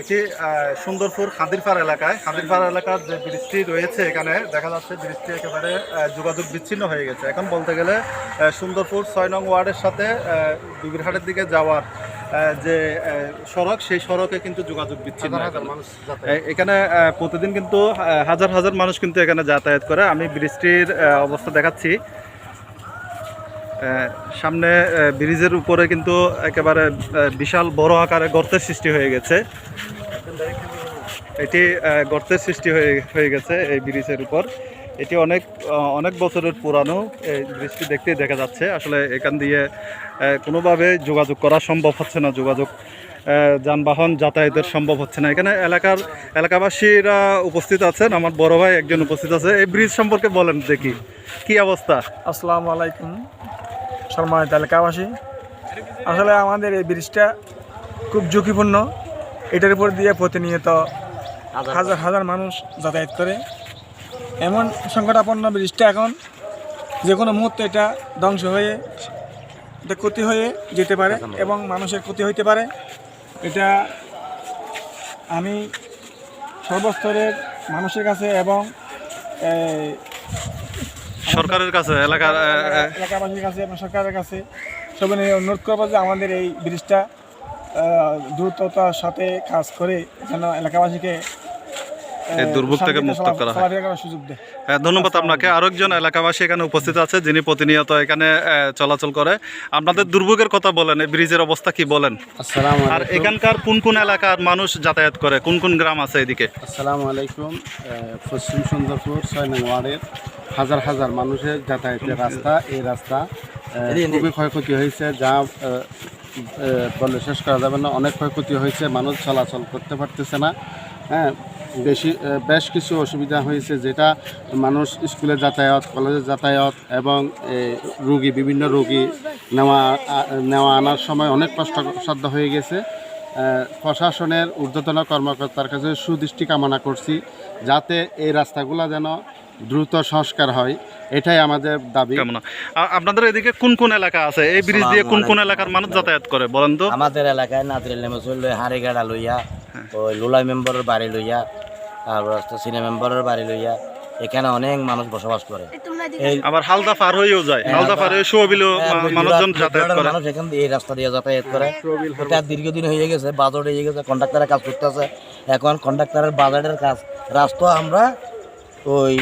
এটি সুন্দরপুর খাদিরপাড় এলাকায়। খাদিরপাড় এলাকার যে ব্রিজটি রয়েছে এখানে দেখা যাচ্ছে ব্রিজটি একেবারে যোগাযোগ বিচ্ছিন্ন হয়ে গেছে। এখন বলতে গেলে সুন্দরপুর ছয় নং ওয়ার্ডের সাথে আহ, দুবিরহাটের দিকে যাওয়ার যে সড়ক সেই সড়কে কিন্তু যোগাযোগ বিচ্ছিন্ন এখানে প্রতিদিন কিন্তু হাজার হাজার মানুষ কিন্তু এখানে যাতায়াত করে। আমি বৃষ্টির অবস্থা দেখাচ্ছি। সামনে ব্রিজের উপরে কিন্তু একেবারে বিশাল বড় আকারে গর্তের সৃষ্টি হয়ে গেছে। এটি গর্তের সৃষ্টি হয়ে হয়ে গেছে এই ব্রিজের উপর। এটি অনেক অনেক বছরের পুরানো। এই ব্রিজটি দেখতেই দেখা যাচ্ছে। আসলে এখান দিয়ে কোনোভাবে যোগাযোগ করা সম্ভব হচ্ছে না। যোগাযোগ যানবাহন যাতায়াতের সম্ভব হচ্ছে না। এখানে এলাকার, এলাকাবাসীরা উপস্থিত আছেন। আমার বড় ভাই একজন উপস্থিত আছে। এই ব্রিজ সম্পর্কে বলেন দেখি। কি অবস্থা? আসসালামু আলাইকুম। সম্মানিত এলাকাবাসী আসলে আমাদের এই ব্রিজটা খুব ঝুঁকিপূর্ণ। এটার উপর দিয়ে প্রতিনিয়ত হাজার হাজার মানুষ যাতায়াত করে। এমন সংকটাপন্ন ব্রিজটা এখন যে কোনো মুহূর্তে এটা ধ্বংস হয়ে এটা ক্ষতি হয়ে যেতে পারে এবং মানুষের ক্ষতি হইতে পারে। এটা আমি সর্বস্তরের মানুষের কাছে এবং সরকারের কাছে, এলাকার এলাকাবাসীর কাছে সরকারের কাছে। সবাই অনুরোধ করব যে আমাদের এই ব্রিজটা দ্রুততার সাথে কাজ করে যেন এলাকাবাসীকে এই দুর্ভোগ থেকে মুক্ত করা হয়। হ্যাঁ, ধন্যবাদ আপনাকে। আরও একজন এলাকাবাসী এখানে উপস্থিত আছে যিনি প্রতিনিয়ত এখানে চলাচল করে। আপনাদের দুর্ভোগের কথা বলেন এই ব্রিজের অবস্থা কি বলেন? আর এখানকার কোন কোন এলাকার মানুষ যাতায়াত করে? কোন কোন গ্রাম আছে এদিকে? আসসালামু আলাইকুম। পশ্চিম সুন্দরপুর ছয় নং ওয়ার্ডের হাজার হাজার মানুষের যাতায়াতের রাস্তা। এই রাস্তা খুবই ক্ষয়ক্ষতি হয়েছে যা বলে শেষ করা যাবে না। অনেক ক্ষয়ক্ষতি হয়েছে মানুষ চলাচল করতে পারতেছে না। হ্যাঁ বেশি বেশ কিছু অসুবিধা হয়েছে যেটা মানুষ স্কুলে যাতায়াত কলেজে যাতায়াত এবং এই, রুগী বিভিন্ন রুগী নেওয়া নেওয়া আনার সময় অনেক কষ্টসাধ্য হয়ে গেছে। প্রশাসনের ঊর্ধ্বতন কর্মকর্তার কাছে সুদৃষ্টি কামনা করছি যাতে এই রাস্তাগুলো যেন দ্রুত সংস্কার হয় এটাই আমাদের দাবি। কেমন। আপনাদের এদিকে কোন কোন এলাকা আছে? এই ব্রিজ দিয়ে কোন কোন এলাকার মানুষ যাতায়াত করে বলেন তো? আমাদের এলাকায় নাদরিল নেমসুল লই হাড়িগাড়া লইয়া ওই লুলাই মেম্বারের বাড়ি লইয়া তারপর হচ্ছে সিনে মেম্বারের বাড়ি লইয়া। এখানে অনেক মানুষ বসবাস করে। আবার হালদা পার হয়েও যায়। হালদা পার হয়ে শুয়াবিলেও মানুষজন যাতায়াত করে। মানুষ এখান দিয়ে এই রাস্তা দিয়ে যাতায়াত করে। এটা দীর্ঘদিন হয়ে গেছে বাজেট হয়ে গেছে কন্ডাক্টরের কাজ করতেছে। এখন কন্ডাক্টরের বাজেটের কাজ। রাস্তা আমরা ওই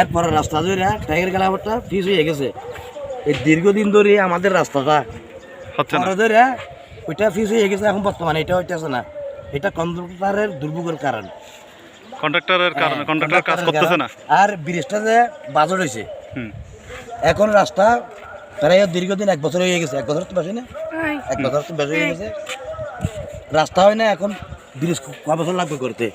এরপরে রাস্তা ধরে টাইগার গেলাবারটা ফিস হয়ে গেছে। এই দীর্ঘদিন ধরে আমাদের রাস্তাটা হচ্ছে না। পরে ধরে ওইটা ফিস হয়ে গেছে এখন বর্তমানে এটা হইতেছে না। এটা কন্ডাক্টরের দুর্ভোগের কারণ। কন্ট্রাক্টরের কারণে হ্যাঁ, কন্ট্রাক্টর কাজ করতেছে না? আর ব্রিজটা যে বাজেট হয়েছে হুম। এখন রাস্তা প্রায় দীর্ঘদিন এক বছর হয়ে গেছে। এক বছর তো বেশি না? এক বছর তো বেশি হয়ে গেছে। রাস্তা হয় না এখন ব্রিজ ক বছর লাগবে করতে?